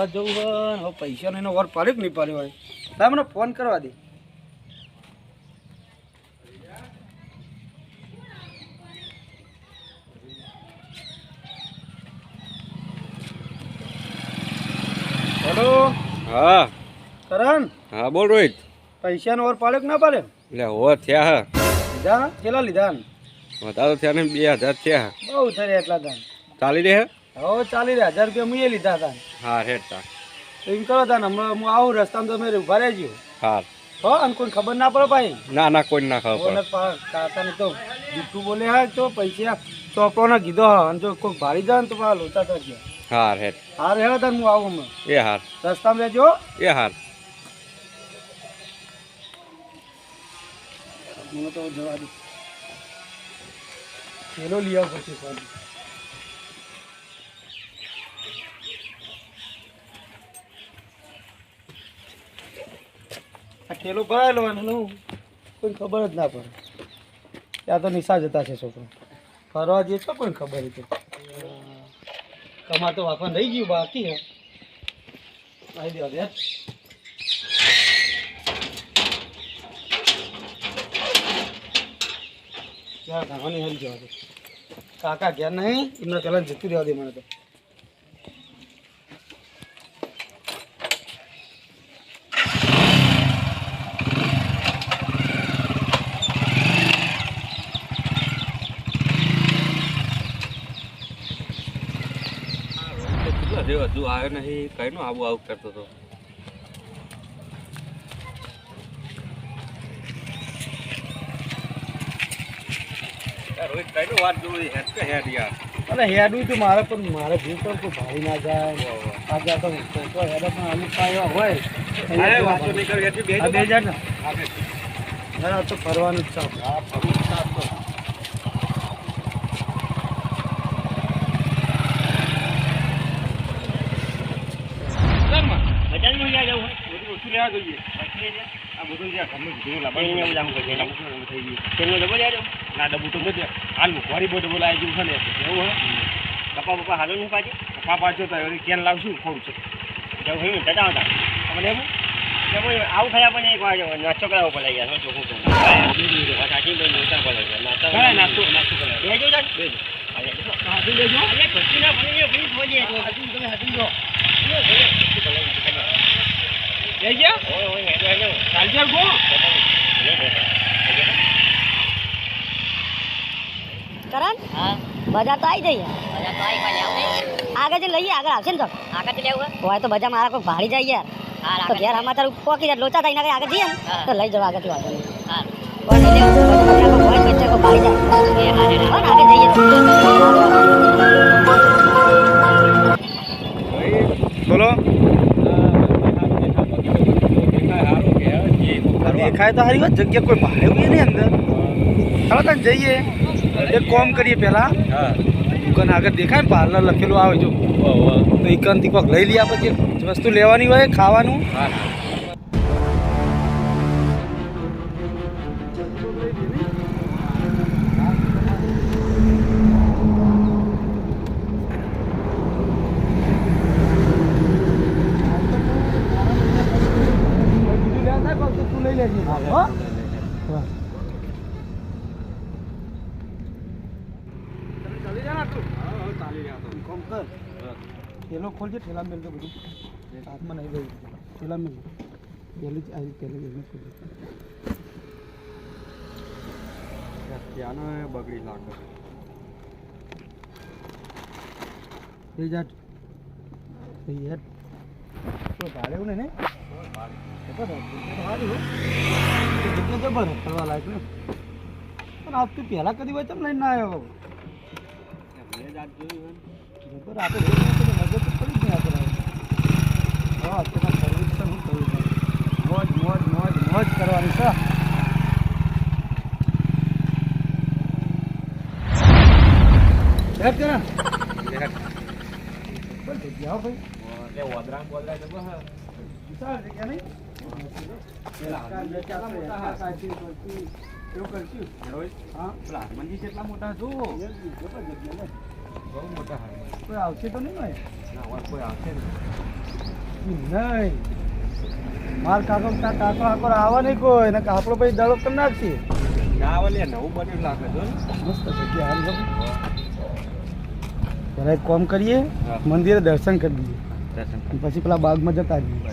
ફરવા જવું હોય ને હવે પૈસાનો એનો વર પાડ્યો કે નહીં પાડ્યો હોય? સાહેબ મને ફોન કરવા દે. હેલો? હા. કરણ? હા બોલ રોહિત. પૈસાનો વર પાડ્યો કે ના પાડ્યો? એટલે હો થયા હા. લીધા? કેટલા લીધા વધારો થયા ને બે હજાર થયા. બહુ થયા એટલા દાન. ચાલી રહ્યા? હો ચાલી રહ્યા હજાર રૂપિયા મુએ લીધા હતા. હા હેડ એમ કરો તાન હું આવું રસ્તામાં તમે ઊભા રહેજો. હા. હો અને કોઈ ખબર ના પડે ભાઈ? ના ના કોઈ ના ખબર કાકાને તો જૂઠું બોલે હા તો પૈસા ચોપડો કીધો હા અને જો કોઈ ભારી જાય ને તો પા લોચા થશે હાર હેડ. હા રે તાન હું આવું હમણાં. એ હાર. રસ્તામાં રહેજો એ હાર. મને તો જવા દે. પેલો લઈ આવો પછી આ ઠેલો ભરાયેલો એનું કોઈ ખબર જ ના પડે. ત્યાં તો નિશા જતા છે છોકરો. ફરવા જઈએ તો પણ ખબર હતી કમાતો તો વાંકવા રહી ગયું, બાકી હે. આવી દેવા દે ત્યાં કાકાની હેલ જવા દે? કાકા ગયા નહીં? એમને પહેલાં જતું રહેવા દે મને તો. આવ્યો નહીં કઈ નો આવું આવું કરતો હતો રોહિત વાત જોઈ? હેડ કે હેડ યાર. અરે હેડવું તો મારે પણ મારે જીવ પણ કોઈ ભારી ના જાય. આજે તો હેડે પણ અમુક પાયો હોય અરે વાતો નહીં કરી હેડ બે આ બે હજાર ને હા, બે. ના આ તો ફરવાનું જ છે હા ફરવું જ છે આ તો. આવું થયા પણ એક વાર નાસ્તો કરાવવો પડે યાર શું ચોખ્ખું કહું સાચી ભાઈ લોચા પડે છે નાસ્તો નાસ્તો નાસ્તો કરાવો બેજો તાર. બેજો હાથી લેજો. અરે ભટ્ટી ના ભણી ભણી થોડી તો હાથી તમે હાથી જો. જઈ ગયા ઓય ઓય હેડો હેડો ચાલજે ગો કરણ હા બજાર તો આવી જઈએ બધા તો આવી પાછી આવશે આગળ જઈને લઈએ આગળ આવશે ને તો આગળ લેવું હોય તો બજાર મારા કોઈ ભાડી જાય યાર હા તો ઘેર આમાં તારું પોકી જાય લોચા થાય એના આગળ જઈએ ને હા. તો લઈ જવા આગળથી વાંધો નહીં હા કોઈ નહીં લેવું તો બજાર કોઈ હોય વચ્ચે કોઈ ભાડી જાય એ હા હોય ને આગળ જઈએ તો બોલો દેખાય તો હારી વાત જગ્યા કોઈ ભાડે હોય નહીં અંદર. ચાલો તને જઈએ. એક કોમ કરીએ પહેલા. દુકાન આગળ દેખાય ને પાર્લર લખેલું આવે જો. તો ઈકનથી કોઈક લઈ લઈએ પછી વસ્તુ લેવાની હોય ખાવાનું. થેલો ખોલજે ઠેલા મેલ તો બધું. હાથમાં નહીં લઈ ઠેલા મેલ પહેલી જ આવી પહેલી જ ખોલજે ત્યાંનો એ બગડી લાગે. થઈ જા થઈ હેડ. તો ભાડે એવું ને? જેટલું જબર ફરવા લાયક ને પણ આજ તું પહેલાં કદી હોય લઈને ના આવ્યો. જબર આપણે તો નજર તો પડી જ નહીં આપણે હા અત્યારે કરવું છે મોજ મોજ મોજ મોજ કરવાની છે હેડ કર પણ જગ્યા હો ભાઈ એટલે વોદરા ને બોદરા જબર હા. વિશાળ જગ્યા નહીં કેટલા મોટા છો બહુ મોટા કોઈ આવશે તો નહીં ભાઈ કોઈ આવશે નહીં માર કાકો કાકો આકો આવે નહીં કોઈ એને આપણો પછી દડો કરી નાખશે ના ઓલે નવું બન્યું લાગે છે મસ્ત જગ્યા એક કામ કરીએ મંદિરે દર્શન કરી દઈએ દર્શન પછી પેલા બાગમાં જતા જઈએ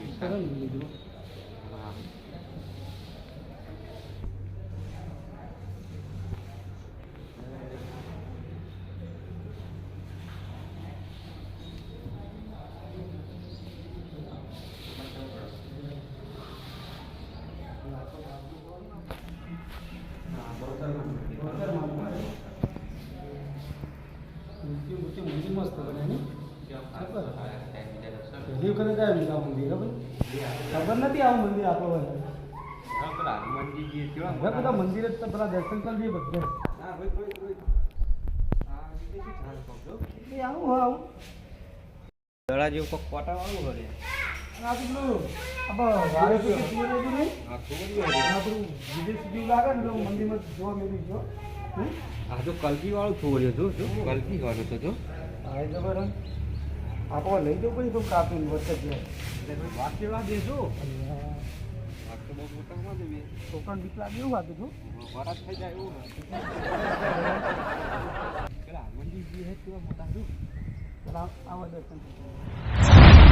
માતા મૂર્તિ મૂર્તિ મંદિર મસ્ત બને ને પહેલી વખત જ આવ્યું છે આ મંદિર હો ભાઈ ખબર નથી આવું મંદિર આપણો હોય હા પેલા હનુમાનજી કેવા હવે બધા મંદિરે જ તો પેલા દર્શન કરી દઈએ બધે. હા ભાઈ ભાઈ ભાઈ આ રીતે શું થાય કહું છું? એ આવું આવું. દડા જેવું કોક કોટા વાળું હોય આ પેલું આ તો મંદિરમાં જોવા મેળવી જો હમ? આ તો કલકી વાળું જો જો કલકી વાળું તો જો આપણે લઈ જવું પછી તો કાપીને વચ્ચે કેવા દેજો છોકરાને બીક લાગે એવું વાતું છું વરાત થઈ જાય એવું પેલા હનુમાનજી જે કેવા મોટા છું પેલા આવા દર્શન કરી.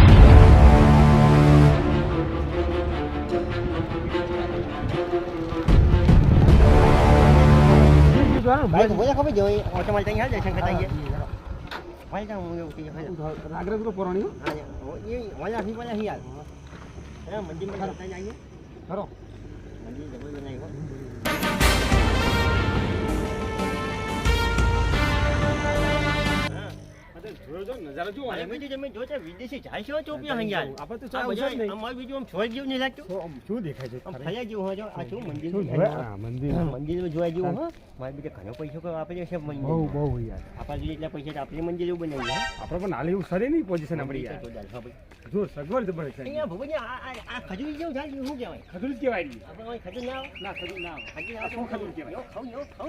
ભાઈ તો બોલ્યા ખબર ખરો નજારો જો તમે જોતા વિદેશી જાય છે ચોપિયા હં આપણે તો આ છે નહીં. અમારું બીજું આમ છોડ જેવું નહીં લાગતું. શું દેખાય છે ફર્યા જેવું હોય આ શું મંદિર મંદિર. મંદિર જોવા જેવું હા. મારે બીજા ઘણો પૈસો આપે છે મંદિર બહુ બહુ યાર. આપણા જોઈએ એટલા પૈસા આપણે મંદિર જેવું બનાવી આપણે પણ હાલ એવું સરે નહીં પોઝિશન આપણી યાર. જોર સગવડ જબર છે. અહીંયા ભગવાન આ આ- આ જેવું થાય? શું કહેવાય? ખજૂર જ કહેવાય આપણે ખજૂર ના આવે. ના ખજૂર ના આવે. ખજૂર શું ખજૂર કહેવાય? ખાવ ખાવ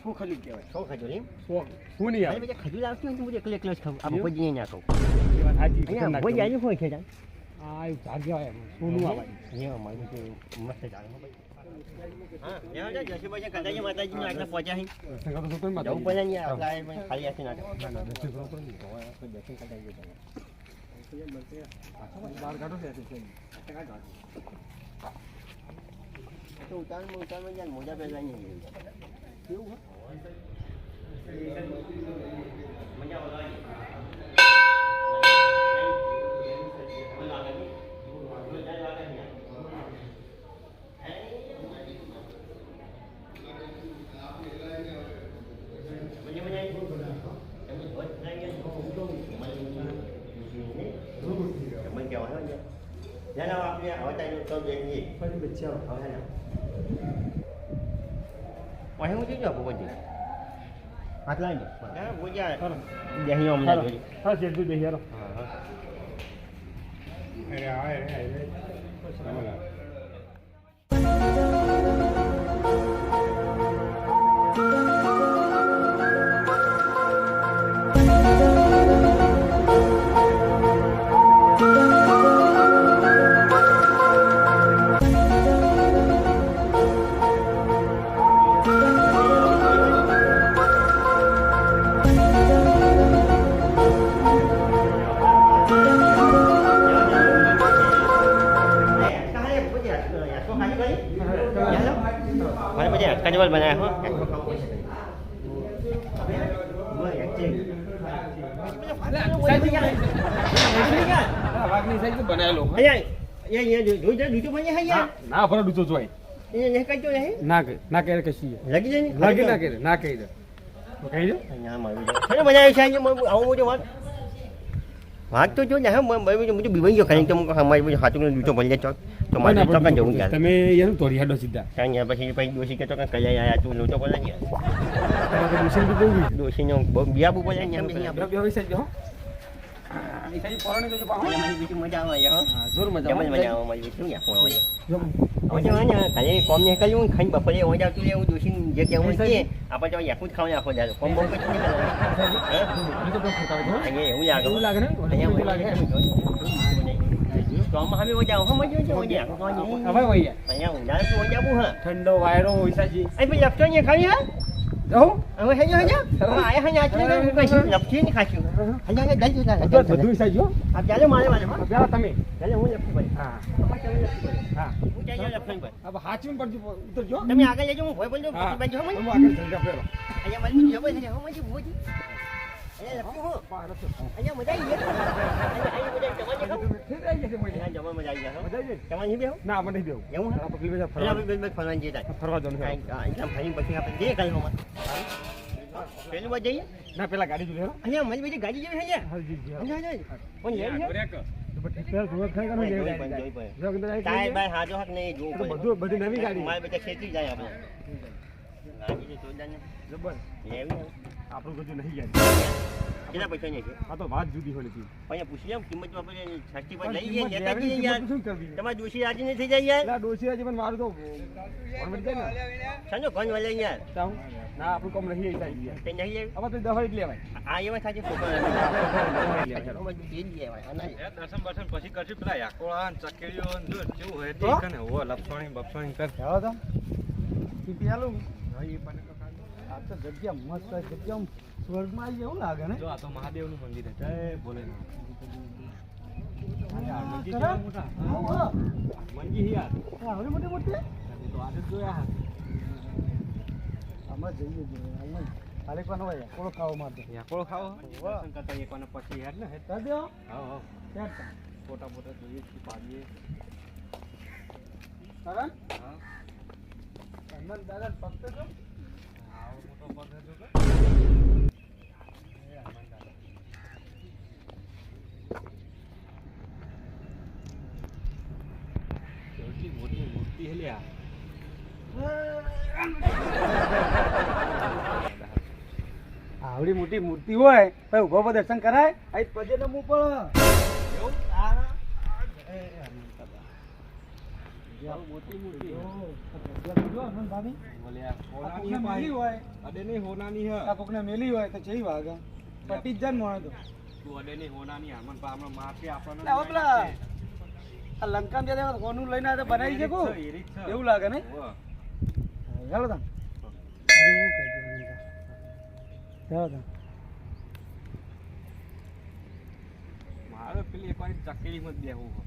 શું ખજૂર કહેવાય? શું ખજૂર એમ? શું શું નહીં આવે? ખજૂર આવતી હોય તો હું એકલો એકલો જ ખાઉં. આ એવું? ના ખાઉં. અહીંયા ભગવતજી આવી હોય છે આ. સોનું આવે? અહીંયા મસ્ત જા મોજા પહેલા. કેવું આવે. જાણે આપણે આવતા તો પછી બચ્ચા હવે ને પછી હું જોઈ જાઉં ભગવતજી હાથ લાવી હા બોલ્યા બેહી અમને જોઈ હા શેઠજી બે યાર હા હા અરે આ અરે અરે મને बनाया हो ના ફરો ડૂચો જોઈ. લગી ના કે ના કે કશી લાગી ના? કે ના કે કહી. દે અહીંયા મળ્યું છે. શેને મજા આવી છે અહીંયા આવું બધું વાત. વાત તો જો ને હા બધું બીવાઈ ગયો કારણ કે અમુક અમારી બધું હાથું લૂંટો પડી જાય તો મારે ચોકન જવું યાર તમે એનું તોડી હાડો સીધા ત્યાં પછી પછી દોશી કે આયા તું લૂંટો પડે ગયા તમારે મુશ્કેલ બી કેવું બહુ બિયા બહુ પડે ને એમ પછી આપણે આપણે બે વિશે જો નિશાજી પોરાણી જોજો પાહો બીજી મજા આવે હો. હા જોર મજા એમ મજા આવે મારી બીજી યાર, આવે છે. જો હવે જો ને કાલે કોમ ને કર્યું ને બપોરે ઓજા તું લેવું ડોસીને જે તે આપણે તો યાકું જ આખો કોમ કશું નહીં કરવાનું. તો હોય અહીંયા એવું લાગે એવું લાગે ને અહીંયા એવું લાગે તો તો ઠંડો વાયરો પેલી ખાવી હા હવે આયા હે લપસી નહીં ખાશું હેજો હેજો જલ્દી બધું બધું વિશાજી હો. આ ચાલે મારે મારે પેલા તમે. ચાલે હું લપસી ભાઈ. હા. હા. હું ચાલે લપસી ભાઈ. હવે હાચવીને પડજો ઉતરજો. તમે આગળ લેજો હું ભોય બોલજો પછી બાજુ હું આગળ ચડી જાઉં પેલો અહીંયા મારી બીજી છે હમણાં જે ભોજી અહીંયા લપસું હું. અહીંયા મજા આવી ગઈ. અહીંયા જવા થઈ અહીંયા જવા ના મને નહીં એવું? ફરવા ફરવા બે ફરવાની. જે થાય. ફરવા જવાનું પછી આપણે જે કાલે હમણાં પેલું બાજુ જઈએ? ના પેલા ગાડી જોડે અહીંયા મારી બીજી ગાડી જેવી છે અહીંયા. પણ લે આપણે. બધું નહીં ગાડી કેટલા પૈસા ની છે? આ તો વાત જુદી હોય હતી અહીંયા પૂછી લઉં કિંમત આપણે છઠ્ઠી પર લઈ જઈએ યાર તમારે દોશી રાજી નહીં થઈ જાય યાર આ આજે પણ મારું તો ફોન વળી ને. સાંજો કોણ વળે યાર. ના આપણું કામ નહીં આવી જાય તે નહીં લેવી હવે તો જ લેવાય. આ એવા સાચી ફોટો દર્શન બર્શન પછી કરશું પેલા યાકોળા ને ચકેડીઓ ને જો કેવું હોય તે કને. હો લપસણી બપસણી કર. જાઓ તો. પીપી આલું આ તો જગ્યા મસ્ત છે. જગ્યા સ્વર્ગમાં આવી એવું લાગે ને? જો આ તો મહાદેવનું મંદિર છે. જય ભોલેનાથ. મંજી હા, હા. હી યાર મોટી મોટી? તો આજે જોયા આમાં જઈએ જોઈએ આમાં ખાલી કોનો હોય? કોળો ખાવા માટે. યાકોળો ખાવો દર્શન કરતા એ કોને પછી યાર ને? હેતા દો. હા હા. છે? ફોટા ફોટા જોઈએ છે પાડીએ. કરણ? હા. હનુમાન દાદા ફક્ત જો. આવો મોટો પગ જો. કે કેટલી મોટી મૂર્તિ હે લ્યા આવડી મોટી મૂર્તિ હોય તો ઊભો ઊભો દર્શન કરાય. અહીં પગે નમવું આ હોનાની મેલી હોય. હોનાની હે. આ કોકને મેલી હોય તો જેવી વાગે. પટી જ જાય તો. આ લંકા હોનું લઈને બનાવી છે. એવું લાગે ને હેલો તા હેલો તા મારે પેલી એકવાર ચકેડીમાં જ બેહવું.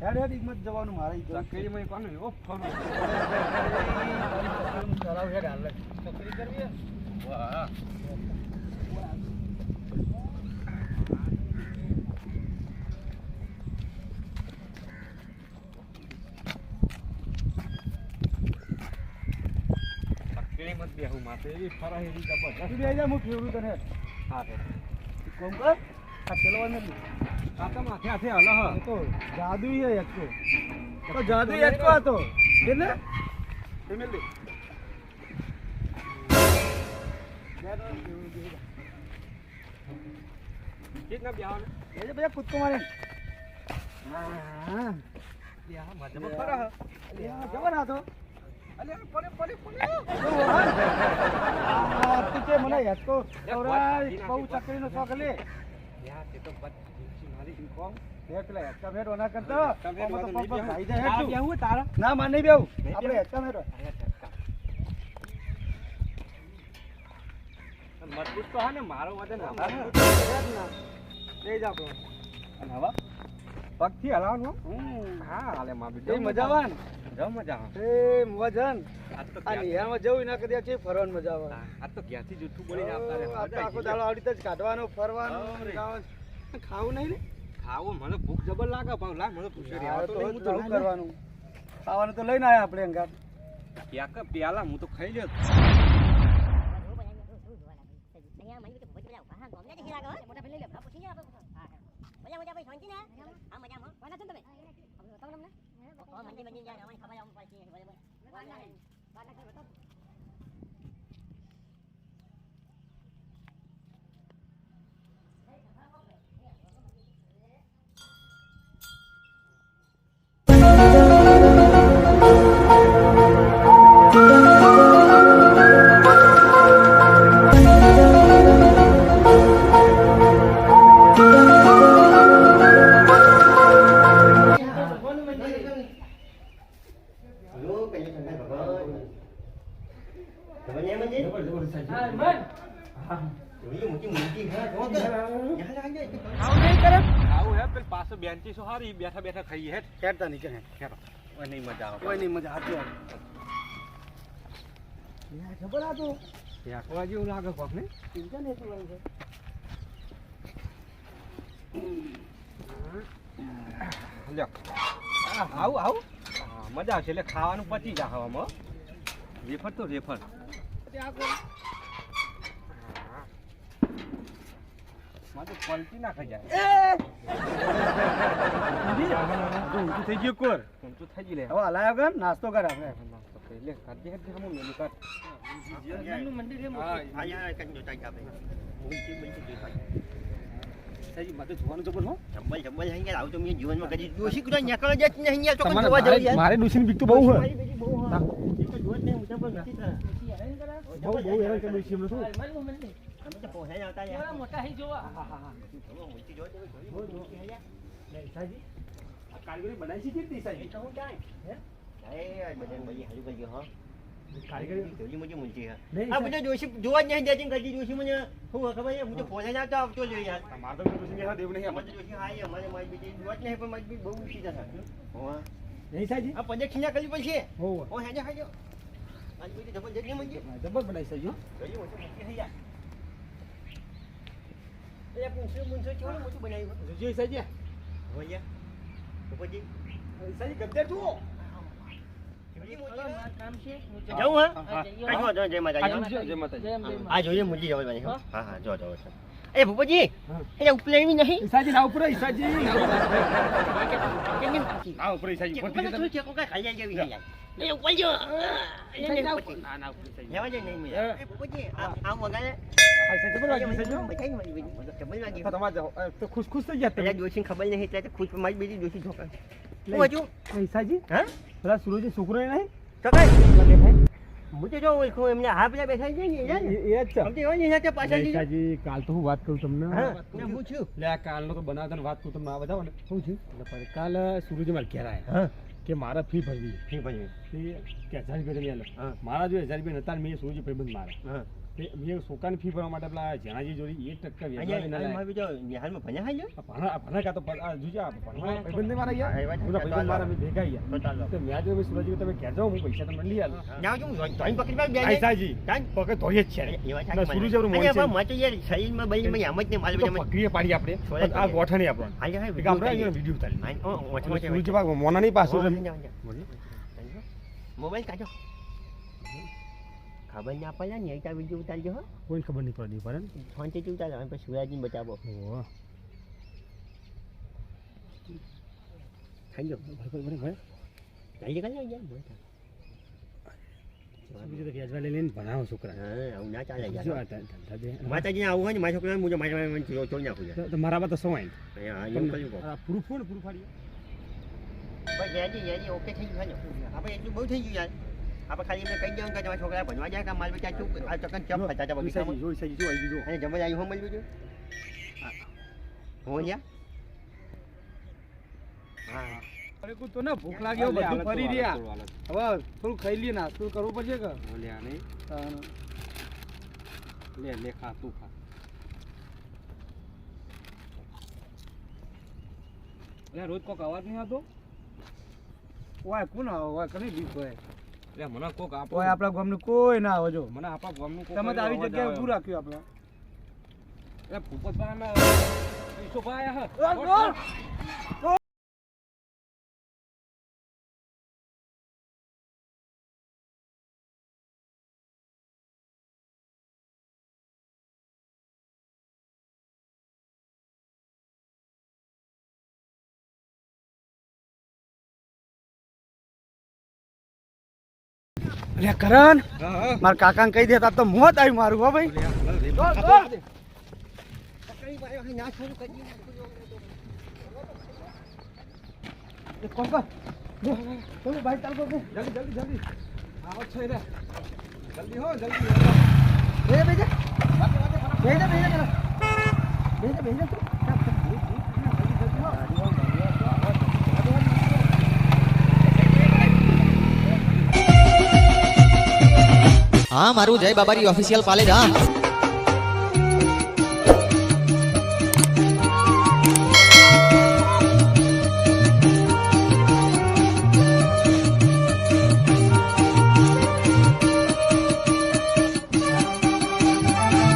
હેડ હેડ હિંમત જવાનું મારે ઈ જવું છે. ચકેડીમાં એક એવો ફરું. કરાવ હેડ હાલ ચકરી કરવી? વાહ. ચકેડીમાં જ બેહવું એવી ફરે એવી જબરજસ્ત. બે બેહી જા, હું ફેરવું તને હા. કોમ કર આ નથી તો માથે હાથે હલે હ. તો જાદુ હે એક તો જાદુ તો. હતો એટલે ફેમિલ. દે કેટલા બેહવાનું? એ જે બધા કૂદકો મારે. હા. બેહવા મજામાં ફરે હ. જવા ના તો. પડે, પડે, પડે. આ તું કે મને લે, બહુ ચકરીનો શોખ લે. યા, તે તો ના માર નહીં બેવું આપણે અલ્યા, ઝટકા. મજબૂત તો હા ને મારો વજન વધારે. લઈ આપણો. અને હવે? પગથી હલાવવાનું હમ. હા હાલે માં એ મજા આવે ને? મજા આવે. એ વજન આજ તો આ નિહાળમાં જવું ના છે ફરવાનું મજા આવે? તો ક્યાંથી જૂઠું બોલીને આવતા રહે. આ તો આખો દાડો આવડી જ કાઢવાનો ફરવાનો. ખાવું નહીં ને? ખાવું મને ભૂખ જબર લાગે ભાવ લા મને ભૂખ હું તો કરવાનું ખાવાનું તો લઈને આવ્યા આપણે અંગાર. ક્યાંક પ્યાલા હું તો ખાઈ લ્યો. મજા મજા ખબર નહીં મંદિર જોઈ મોટી મૂર્તિ હા જો તો યાર આવું હે પેલ પાછો બેન્ચી સો હારી બેઠા બેઠા ખાઈએ હે ખેડતા નહીં કે ખેરો ઓય નહીં મજા આવે કોઈ નહીં મજા આવતી આવે ખબર આ તો ફેંકવા જેવું લાગે કોક ને ચિંતા નહીં શું છે લ્યો આવું આવું હા, મજા આવશે એટલે ખાવાનું પચી જા હવામાં રેફર તો રેફર તો પલટી ના ખાઈ જાય. ઊંચું થઈ ગયું કોર? ઊંચું થઈ ગયું હવે હલાયો નાસ્તો કર આપણે. લે કરજે કરજે હમું મેલું કર કઈ જોતા આપણે મૂર્તિ બનતી દેખાય સાહેબ મારે જોવાનું હો. હે યાર આવું તો મેં જીવનમાં કદી દોશી કુડા નીકળો જ નહીં યાર તો જોવા જાવ યાર. મારે ડુસીની બીક તો બહુ હોય. મારી બહુ હા. જોત નહીં હું પણ બહુ બહુ હેરાન કરી છે એમને શું અમે તો પહોંચાઈ આવતા યાર. મોટા હી જોવા. હા હા હા. મૂર્તિ જોવા તો જોઈ મૂર્તિ હે યાર. સાહેબ આ કારીગરી બનાવી છે કેટલી સાહેબ તો હું કાંઈ હે એ હારી ભાઈ હા હે હું? હું હા પણ હા હો હેજો મૂર્તિ હે. બનાવ્યું? જોઈ સાહેબ ગદ્દર જુઓ. જાઉં હા કઈ વાંધો જય માતાજી જય માતાજી આ જોઈએ મુજી જવા હા હા હા જો જો જો. એ ભૂપતજી હા. એ ઉપલેવી નહીં ઈસાજી ના ઉપર ઈસાજી ના ઉપર ઈસાજી કરે થોડું ચેકો કરે, ખાઈ જાય જેવી એ ઉપર જો. ઉપર. ના ના ઉપર ઈસાજી નહીં એ ભૂપતજી, વગાડે. ખુશ ખુશ થઈ ગયા ખબર નહીં એટલે ખુશ મારી બીજી જોશી ઝોકે. લઈ. હું હજુ? ઈસાજી? હા? પેલા સુરજી છોકરો નહીં તો કઈ? જો ઓળખું એમને હા પેલા બેઠા છે ને એ એ જ સમજી હોય ને તે પાછળ ઈસાજી કાલ તો હું વાત કરું તમને? હા. મેં પૂછ્યું લે આ કાલનો તો બનાવતા વાત કરું તમને આ બધા ને. શું છે. એટલે પર કાલ સુરજી મારે ઘેર આવ્યા કે મારે ફી ભરવી ફી ભાઈ કે હજાર રૂપિયા તમે. મારા જો હજાર રૂપિયા નતા મેં સુરજી ભાઈબંધ મારા મેં છોકરાની ફી ભરવા માટે પેલા જેણાજી જોડી એક ટકા વ્યાજ ના અહીંયા બીજો ભણ્યા હાલ્યો? ભણા ભણા કાં તો જોજે ભણવા મારા હા. ભાઈબંધ મારા ભેગા ગયા તો ચાલો. તો મેં આજે સુરજી તમે હું પૈસા તમને લઈ આલું છો, ધોઈને પકડી પાડ, જાય. સાજી કાંઈ? પકડ ધોઈએ જ છે એ વાત ના, સાચી સુરજ મને. આપણું મોન અહીંયા છે. પણ યાર શરીરમાં બળીમાં આમ જ ને માલ પકડીએ પાડી આપણે આ. ગોઠણી આપણો હાલ્યો, હાલ્યો, આપણે વીડિયો વીડિયો ઉતારી હા, સુરજી. મોબાઈલ કાઢો ખબર ના પડે ને એક બીજું ઉતારજો હો. કોઈ ખબર નહીં પડતી પડે ને? શાંતિથી ઉતારો અને પછી સુરાજીને બચાવો ઓહો. ખાઈ લો. ભાઈ, ભાઈ, ભાઈ, ભાઈ. જલ્દી કરી લો યાર બીજું તો વ્યાજવા લઈ લઈને ભણાવો છોકરા. હા આવું ના ચાલે જો યાર આ ધં- ધંધા દે. માતાજીને આવું હોય ને મારા મુજબ મારા મારા ચોરી નાખું તો- તો મારામાં તો. આ પૂરું ફોન પૂરું ફાડી ઓકે થઈ ગયું આપણે એટલું બહુ થઈ ગયું યાર. આપણે ખાલી એમને કહી દેવાનું કે તમારા છોકરા ભણવા જાય કે માલ બચા ચૂપ આ ચકન ચપ ફતા હતા બગીચામાં? જોઈ સાજી જો આવી અને જમવા આવી હોમ મળ્યું હો. લ્યા હા. અરે કોઈ તો ના ભૂખ લાગ્યો બધું ફરી રહ્યા. હવે થોડું ખાઈ લઈએ નાસ્તો કરવો પડશે કે? લ્યા નહીં તાણ. લે લે ખા તું ખા. લે રોજ કોક અવાજ નહીં આવતો? ઓય કોણ આવે? ઓય કની બીક હોય લે મને કોક આપો. ઓય આપણા ગામનું કોઈ ના આવે જો મને આપણા ગામનું કોક તમે આવી જગ્યાએ ઊભું રાખ્યું આપણે. લે ભૂપતભાઈ અમે પૈસો પાયા હે ઓય, ઓય. અરે કરણ હા હા મારા કાકાને કહી દેતા તો મોત આવી મારું હો ભાઈ દોડ, દોડ. એક કામ કર. જો, તમે બાઈક ચાલુ કરો. જલ્દી જલ્દી જલ્દી આવો છે રે જલ્દી હો જલ્દી બેજા, બેજા. બેજા, બેજા જરા. બેજા, બેજા તું. હા મારું જય બાબારી ઓફિશિયલ પાલેજ હા.